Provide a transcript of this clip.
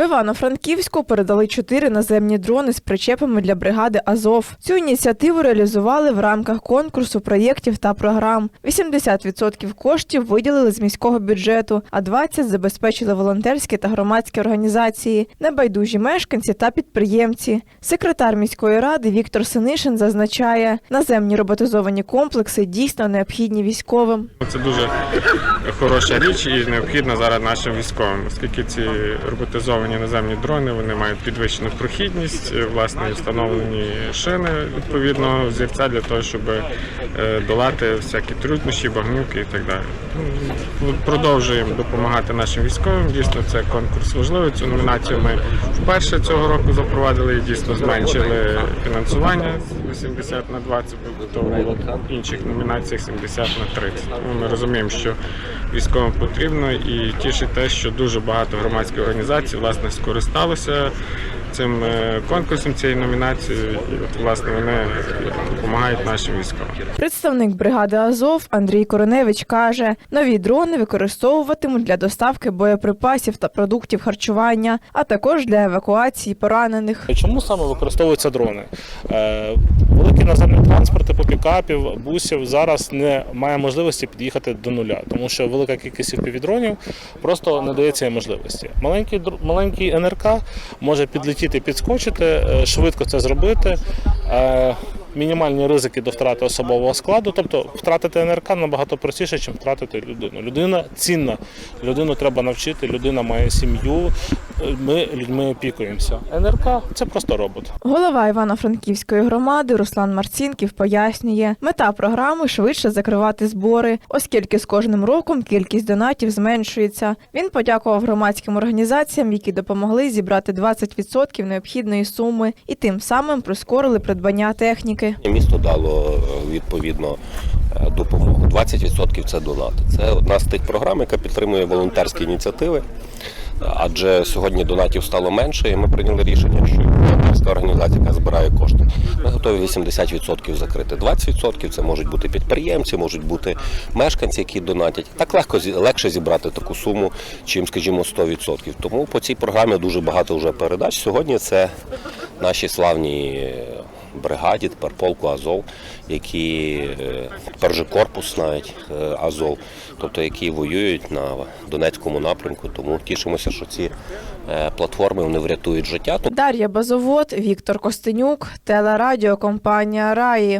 В Івано-Франківську передали чотири наземні дрони з причепами для бригади Азов. Цю ініціативу реалізували в рамках конкурсу проєктів та програм. 80% коштів виділили з міського бюджету, а 20% забезпечили волонтерські та громадські організації, небайдужі мешканці та підприємці. Секретар міської ради Віктор Синишин зазначає, наземні роботизовані комплекси дійсно необхідні військовим. Це дуже хороша річ і необхідна зараз нашим військовим, оскільки ці роботизовані наземні дрони вони мають підвищену прохідність, е, власне встановлені шини відповідного зірця для того, щоб е, долати всякі труднощі, багнюки і так далі. Продовжуємо допомагати нашим військовим. Дійсно, це конкурс важливий. Цю номінацію ми вперше цього року запровадили і дійсно зменшили фінансування з 80 на 20, то в інших номінаціях 70 на 30. Ми розуміємо, що військовим потрібно і тішить те, що дуже багато громадських організацій власне скористалося цим е, конкурсом, цією номінацією, і от, власне вони допомагають нашим військовим. Представник бригади Азов Андрій Короневич каже, нові дрони використовуватимуть для доставки боєприпасів та продуктів харчування, а також для евакуації поранених. Чому саме використовуються дрони? Великі наземні транспорти по пікапів, бусів зараз не має можливості під'їхати до нуля, тому що велика кількість півдронів просто не дає цієї можливості. Маленький маленький НРК може підлетіти, підскочити, е, швидко це зробити. Е, Мінімальні ризики до втрати особового складу, тобто втратити НРК набагато простіше, ніж втратити людину. Людина цінна, людину треба навчити, людина має сім'ю. Ми людьми опікуємося. НРК це просто робот. Голова Івано-Франківської громади Руслан Марцінків пояснює, мета програми швидше закривати збори, оскільки з кожним роком кількість донатів зменшується. Він подякував громадським організаціям, які допомогли зібрати 20% необхідної суми, і тим самим прискорили придбання техніки. Місто дало відповідно е, допомогу. 20% це донати. Це одна з тих програм, яка підтримує волонтерські ініціативи. Адже сьогодні донатів стало менше, і ми прийняли рішення, що волонтерська організація, яка збирає кошти, ми готові 80% закрити. 20% це можуть бути підприємці, можуть бути мешканці, які донатять. Так легко легше зібрати таку суму, чим, скажімо, 100%. Тому по цій програмі дуже багато вже передач. Сьогодні це наші славні бригаді, тепер полку Азов, які перший корпус навіть е, Азов, тобто які воюють на Донецькому напрямку. Тому тішимося, що ці е, платформи вони врятують життя. Дар'я Базовод, Віктор Костенюк, телерадіокомпанія Раї.